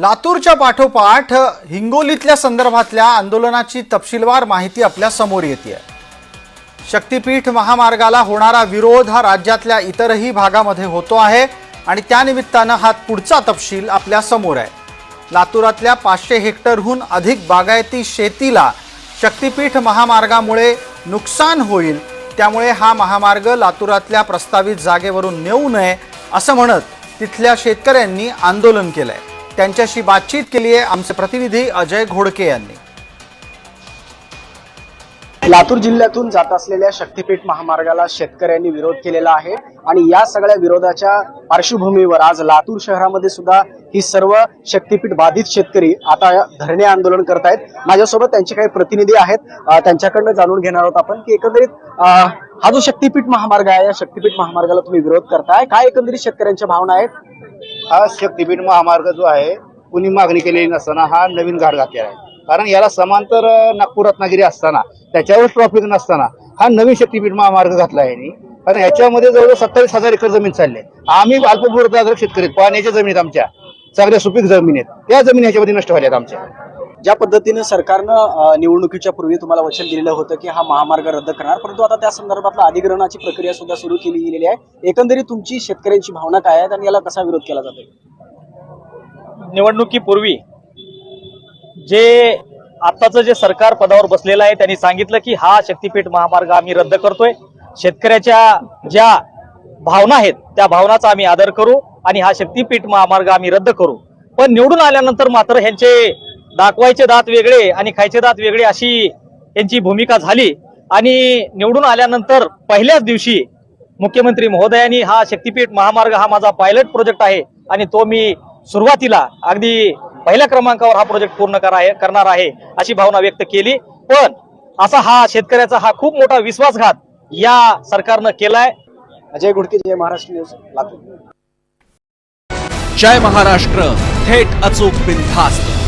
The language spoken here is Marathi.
लातूरच्या पाठोपाठ हिंगोलीतल्या संदर्भातल्या आंदोलनाची तपशीलवार माहिती आपल्यासमोर येते शक्तीपीठ महामार्गाला होणारा विरोध हा राज्यातल्या इतरही भागामध्ये होतो आहे आणि त्यानिमित्तानं हा पुढचा तपशील आपल्यासमोर आहे. लातूरातल्या पाचशे हेक्टरहून अधिक बागायती शेतीला शक्तीपीठ महामार्गामुळे नुकसान होईल त्यामुळे हा महामार्ग लातूरातल्या प्रस्तावित जागेवरून नेऊ नये असं म्हणत तिथल्या शेतकऱ्यांनी आंदोलन केलं आहे त्यांच्याशी बातचीत केली आहे आमचे प्रतिनिधी अजय घोडके यांनी. लातूर जिल्ह्यातून जात असलेल्या शक्तीपीठ महामार्गाला शेतकऱ्यांनी विरोध केलेला आहे आणि या सगळ्या विरोधाच्या पार्श्वभूमीवर आज लातूर शहरामध्ये सुद्धा ही सर्व शक्तीपीठ बाधित शेतकरी आता धरणे आंदोलन करतायत. माझ्यासोबत त्यांचे काही प्रतिनिधी आहेत. त्यांच्याकडनं जाणून घेणार आहोत आपण की एकंदरीत हा जो शक्तीपीठ महामार्ग आहे या शक्तीपीठ महामार्गाला तुम्ही विरोध करताय. काय एकंदरीत शेतकऱ्यांच्या भावना आहेत? हा शक्तीपीठ महामार्ग जो आहे कुणी मागणी केलेली नसताना हा नवीन घाट घातलेला आहे. कारण याला समांतर नागपूर रत्नागिरी असताना त्याच्यावर ट्रॉफिक नसताना हा नवीन शक्तीपीठ महामार्ग घातला आहे कारण ह्याच्यामध्ये जवळजवळ सत्तावीस हजार एकर जमीन चालली आम्ही अल्पभूधारक शेतकरी पाण्याच्या जमिनीत आमच्या सगळ्या सुपीक जमिनीत आहेत. त्या जमिनी ह्याच्यामध्ये नष्ट व्हायला आमच्या. ज्या पद्धतीनं सरकारनं निवडणुकीच्या पूर्वी तुम्हाला वचन दिलेलं होतं की हा महामार्ग रद्द करणार परंतु आता त्या संदर्भातला अधिग्रहणाची प्रक्रिया सुद्धा सुरू केली गेलेली आहे. एकंदरीत तुमची शेतकऱ्यांची भावना काय आहे? आणि याला कसा विरोध केला जातो निवडणुकीपूर्वी जे आत्ताचं जे सरकार पदावर बसलेलं आहे त्यांनी सांगितलं की हा शक्तीपीठ महामार्ग आम्ही रद्द करतोय. शेतकऱ्याच्या ज्या भावना आहेत त्या भावनाचा आम्ही आदर करू आणि हा शक्तीपीठ महामार्ग आम्ही रद्द करू. पण निवडून आल्यानंतर मात्र ह्यांचे दाखवायचे दात वेगळे आणि खायचे दात वेगळे अशी यांची भूमिका झाली. आणि निवडून आल्यानंतर पहिल्याच दिवशी मुख्यमंत्री महोदयांनी हा शक्तीपीठ महामार्ग हा माझा पायलट प्रोजेक्ट आहे आणि तो मी सुरुवातीला अगदी पहिल्या क्रमांकावर हा प्रोजेक्ट पूर्ण करा आहे करणार आहे अशी भावना व्यक्त केली. पण असा हा शेतकऱ्याचा हा खूप मोठा विश्वासघात या सरकारनं केलाय. अजय गुडके जय महाराष्ट्र न्यूज लातूर. जय महाराष्ट्र थेट अचूक बिनधास्त.